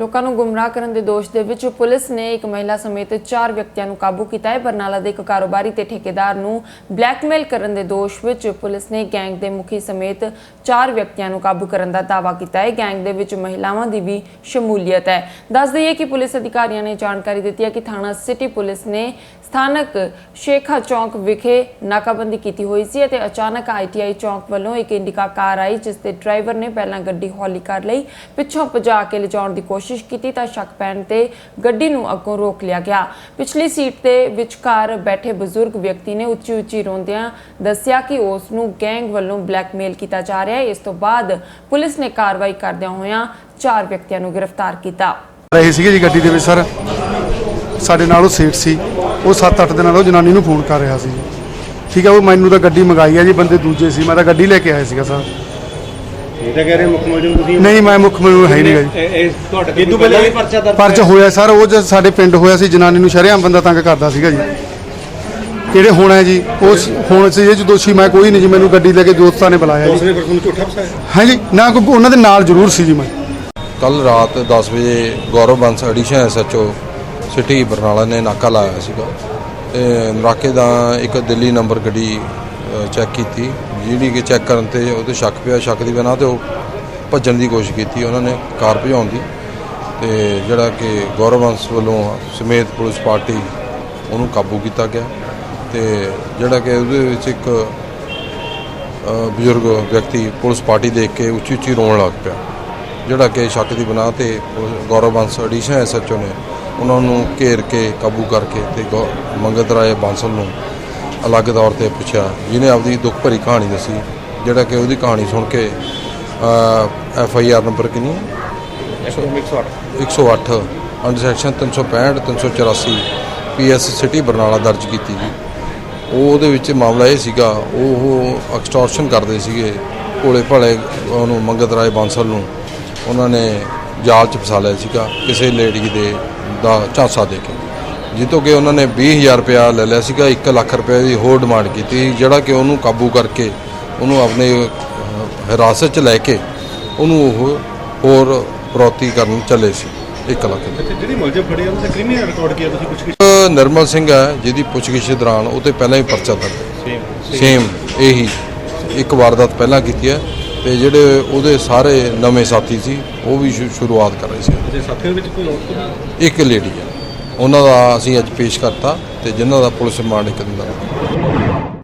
ਲੋਕਾਂ ਨੂੰ ਗੁੰਮਰਾਹ ਕਰਨ ਦੇ ਦੋਸ਼ ਦੇ ਵਿੱਚ ਪੁਲਿਸ ਨੇ ਇੱਕ ਮਹਿਲਾ ਸਮੇਤ ਚਾਰ ਵਿਅਕਤੀਆਂ ਨੂੰ ਕਾਬੂ ਕੀਤਾ ਹੈ। ਬਰਨਾਲਾ ਦੇ ਇੱਕ ਕਾਰੋਬਾਰੀ ਤੇ ਠੇਕੇਦਾਰ ਨੂੰ ਬਲੈਕਮੇਲ ਕਰਨ ਦੇ ਦੋਸ਼ ਵਿੱਚ ਪੁਲਿਸ ਨੇ ਗੈਂਗ ਦੇ ਮੁਖੀ ਸਮੇਤ ਚਾਰ ਵਿਅਕਤੀਆਂ ਨੂੰ ਕਾਬੂ ਕਰਨ ਦਾ ਦਾਅਵਾ ਕੀਤਾ ਹੈ। ਗੈਂਗ ਦੇ ਵਿੱਚ ਮਹਿਲਾਵਾਂ ਦੀ ਵੀ ਸ਼ਮੂਲੀਅਤ ਹੈ। ਦੱਸ ਦਈਏ ਕਿ ਪੁਲਿਸ ਅਧਿਕਾਰੀਆਂ ਨੇ ਜਾਣਕਾਰੀ ਦਿੱਤੀ ਹੈ ਕਿ ਥਾਣਾ ਸਿਟੀ ਪੁਲਿਸ ਨੇ ਸਥਾਨਕ ਸ਼ੇਖਾ ਚੌਂਕ ਵਿਖੇ ਨਾਕਾਬੰਦੀ ਕੀਤੀ ਹੋਈ ਸੀ ਅਤੇ ਅਚਾਨਕ ਆਈਟੀਆਈ ਚੌਂਕ ਵੱਲੋਂ ਇੱਕ ਇੰਡੀਕਾ ਕਾਰ ਆਈ, ਜਿਸ ਦੇ ਡਰਾਈਵਰ ਨੇ ਪਹਿਲਾਂ ਗੱਡੀ ਹੌਲੀ ਕਰ ਲਈ, ਪਿੱਛੋਂ ਭਜਾ ਕੇ ਲਿਜਾਉਣ ਦੀ ਕੋਸ਼ਿਸ਼ ਕੀਤੀ ਤਾਂ ਸ਼ੱਕ ਪੈਣ ਤੇ ਗੱਡੀ ਨੂੰ ਅੱਗੋਂ ਰੋਕ ਲਿਆ ਗਿਆ। ਪਿਛਲੀ ਸੀਟ ਤੇ ਵਿਚਕਾਰ ਬੈਠੇ ਬਜ਼ੁਰਗ ਵਿਅਕਤੀ ਨੇ ਉੱਚੀ ਉੱਚੀ ਰੋਂਦਿਆਂ ਦੱਸਿਆ ਕਿ ਉਸ ਨੂੰ ਗੈਂਗ ਵੱਲੋਂ ਬਲੈਕਮੇਲ ਕੀਤਾ ਜਾ ਰਿਹਾ ਹੈ। ਇਸ ਤੋਂ ਬਾਅਦ ਪੁਲਿਸ ਨੇ ਕਾਰਵਾਈ ਕਰਦਿਆਂ ਹੋਇਆਂ ਚਾਰ ਵਿਅਕਤੀਆਂ ਨੂੰ ਗ੍ਰਿਫਤਾਰ ਕੀਤਾ। ਰਹੇ ਸੀਗੇ ਜੀ ਗੱਡੀ ਦੇ ਵਿੱਚ ਸਰ। ਸਾਡੇ ਨਾਲ ਉਹ ਸੀਟ ਸੀ। ਉਹ 7-8 ਦਿਨਾਂ ਤੋਂ ਜਨਾਨੀ ਨੂੰ ਫੋਨ ਕਰ ਰਿਹਾ ਸੀ। ਠੀਕ ਹੈ, ਉਹ ਮੈਨੂੰ ਤਾਂ ਗੱਡੀ ਮੰਗਾਈ ਹੈ ਜੀ, ਬੰਦੇ ਦੂਜੇ ਸੀ। ਮੈਂ ਤਾਂ ਗੱਡੀ ਲੈ ਕੇ ਆਇਆ ਸੀਗਾ ਸਰ। ਇਹ ਤਾਂ ਕਹਿ ਰਹੇ ਮੁੱਖ ਮੁਲਜ਼ਮ ਤੁਸੀਂ। ਨਹੀਂ ਮੈਂ ਮੁੱਖ ਮੈਨੂੰ ਹੈ ਹੀ ਨਹੀਂਗਾ ਜੀ। ਇਹ- ਇਹ ਤੁਹਾਡੇ ਇਹ ਤੋਂ ਪਹਿਲਾਂ ਵੀ ਪਰਚਾ ਦਰਜ ਪਰਚ ਹੋਇਆ ਸਰ ਉਹ ਜਦ ਸਾਡੇ ਪਿੰਡ ਹੋਇਆ ਸੀ ਜਨਾਨੀ ਨੂੰ ਸ਼ਰੇਆਮ ਬੰਦਾ ਤੰਗ ਕਰਦਾ ਸੀਗਾ ਜੀ। ਕਿਹੜੇ ਹੋਣਾ ਹੈ ਜੀ? ਉਹ ਸ- ਹੁਣ ਸੀ ਇਹ ਦੋਸ਼ੀ ਮੈਂ ਕੋਈ ਨਹੀਂ ਜੀ ਮੈਨੂੰ ਗੱਡੀ ਲੈ ਕੇ ਦੋਸਤਾਂ ਨੇ ਬੁਲਾਇਆ ਜੀ। ਉਸਨੇ ਫਿਰ ਤੁਹਾਨੂੰ ਝੂਠਾ ਫਸਾਇਆ? ਹਾਂਜੀ ਨਾ ਕੋਈ ਉਹਨਾਂ ਦੇ ਨਾਲ ਜ਼ਰੂਰ ਸੀ ਜੀ ਮੈਂ। ਕੱਲ ਰਾਤ 10 ਵਜੇ Gaurav Bans additional SHO city Barnala ਨੇ ਨਾਕਾ ਲਾਇਆ ਸੀਗਾ। ਤੇ ਨਾਕੇ ਦਾ ਇੱਕ ਦਿੱਲੀ ਨੰਬਰ ਗੱਡੀ ਚੈੱਕ ਕੀਤੀ। ਜਿਹੜੀ ਕਿ ਚੈੱਕ ਕਰਨ ਤੇ ਉਹਦੇ ਸ਼ੱਕ ਪਿਆ, ਸ਼ੱਕ ਦੀ ਬਿਨਾਂ ਤੇ ਉਹ ਭੱਜਣ ਦੀ ਕੋਸ਼ਿਸ਼ ਕੀਤੀ ਉਹਨਾਂ ਨੇ, ਕਾਰ ਭਜਾਉਣ ਦੀ। ਤੇ ਜਿਹੜਾ ਕਿ ਗੌਰਵ ਬੰਸ ਵੱਲੋਂ ਸਮੇਤ ਪੁਲਿਸ ਪਾਰਟੀ ਉਹਨੂੰ ਕਾਬੂ ਕੀਤਾ ਗਿਆ। ਤੇ ਜਿਹੜਾ ਕਿ ਉਹਦੇ ਵਿੱਚ ਇੱਕ ਬਜ਼ੁਰਗ ਵਿਅਕਤੀ ਪੁਲਿਸ ਪਾਰਟੀ ਦੇਖ ਕੇ ਉੱਚੀ ਉੱਚੀ ਰੋਣ ਲੱਗ ਪਿਆ। ਜਿਹੜਾ ਕਿ ਸ਼ੱਕ ਦੀ ਬਣਾ ਤੇ police- Gaurav Bans additional SHO ਨੇ, ਉਹਨਾਂ ਨੂੰ ਘੇਰ ਕੇ ਕਾਬੂ ਕਰਕੇ ਤੇ ਗੌ- ਮੰਗਤ ਰਾਏ ਬਾਂਸਲ ਨੂੰ ਅਲੱਗ ਤੌਰ ਤੇ ਪੁੱਛਿਆ ਜਿਹਨੇ ਆਪਦੀ ਦੁੱਖ ਭਰੀ ਕਹਾਣੀ ਦੱਸੀ ਜਿਹੜਾ ਕਿ ਉਹਦੀ ਕਹਾਣੀ ਸੁਣ ਕੇ ਐਫ ਆਈ ਆਰ ਨੰਬਰ ਕਿੰਨੀ ਹੈ? 108 under section 365 384 PS city Barnala ਦਰਜ ਕੀਤੀ ਗਈ। ਉਹ ਉਹਦੇ ਵਿੱਚ ਮਾਮਲਾ ਇਹ ਸੀਗਾ ਉਹ ਐਕਸਟੋਰਸ਼ਨ ਕਰਦੇ ਸੀਗੇ ਭੋਲੇ ਭਾਲੇ ਉਹਨੂੰ ਮੰਗਤ ਰਾਏ ਬਾਂਸਲ ਨੂੰ। ਉਹਨਾਂ ਨੇ ਜਾਲ 'ਚ ਫਸਾ ਲਿਆ ਸੀਗਾ ਕਿਸੇ ਲੇਡੀ ਦੇ ਦਾ ਝਾਂਸਾ ਦੇ ਕੇ। ਜਿੱਤੋਂ ਕਿ ਉਹਨਾਂ ਨੇ 20000 ਰੁਪਇਆ ਲੈ ਲਿਆ ਸੀਗਾ 1 ਲੱਖ ਰੁਪਏ ਦੀ ਹੋਰ ਡਿਮਾਂਡ ਕੀਤੀ ਜਿਹੜਾ ਕਿ ਉਹਨੂੰ ਕਾਬੂ ਕਰਕੇ ਉਹਨੂੰ ਆਪਣੇ ਹਿਰਾਸਤ 'ਚ ਲੈ ਕੇ ਉਹਨੂੰ ਉਹ ਹੋਰ ਪ੍ਰੋਤੀ ਕਰਨ ਚੱਲੇ ਸੀ 1 ਲੱਖ ਦੀ ਜਿਹੜੀ ਮੁਲਜ਼ਮ ਫੜੀ ਉਹਦਾ ਕ੍ਰਿਮੀਨਲ ਰਿਕਾਰਡ ਕੀ ਆ ਤੁਸੀਂ ਇੱਕ ਨਿਰਮਲ ਸਿੰਘ ਹੈ ਜਿਹਦੀ ਪੁੱਛਗਿੱਛ ਦੌਰਾਨ ਉਹ ਤੇ ਪਹਿਲਾਂ ਹੀ ਪਰਚਾ ਦਰਜ ਸੇਮ ਇਹੀ ਇੱਕ ਵਾਰਦਾਤ ਪਹਿਲਾਂ ਕੀਤੀ ਹੈ ਤੇ ਜਿਹੜੇ ਉਹਦੇ ਸਾਰੇ ਨਵੇਂ ਸਾਥੀ ਸੀ ਉਹ ਵੀ ਸ਼ੁ- ਸ਼ੁਰੂਆਤ ਕਰ ਰਹੇ ਸੀ। ਤੇ ਸਾਥੀਆਂ ਵਿੱਚ ਕੋਈ ਔਰਤ ਇੱਕ ਲੇਡੀ ਹੈ। ਉਹਨਾਂ ਦਾ ਅਸੀਂ ਅੱਜ ਪੇਸ਼ ਕਰਤਾ ਤੇ ਜਿਨ੍ਹਾਂ ਦਾ ਪੁਲਿਸ ਰਿਮਾਂਡ ਇੱਕ ਦਿਨ ਦਾ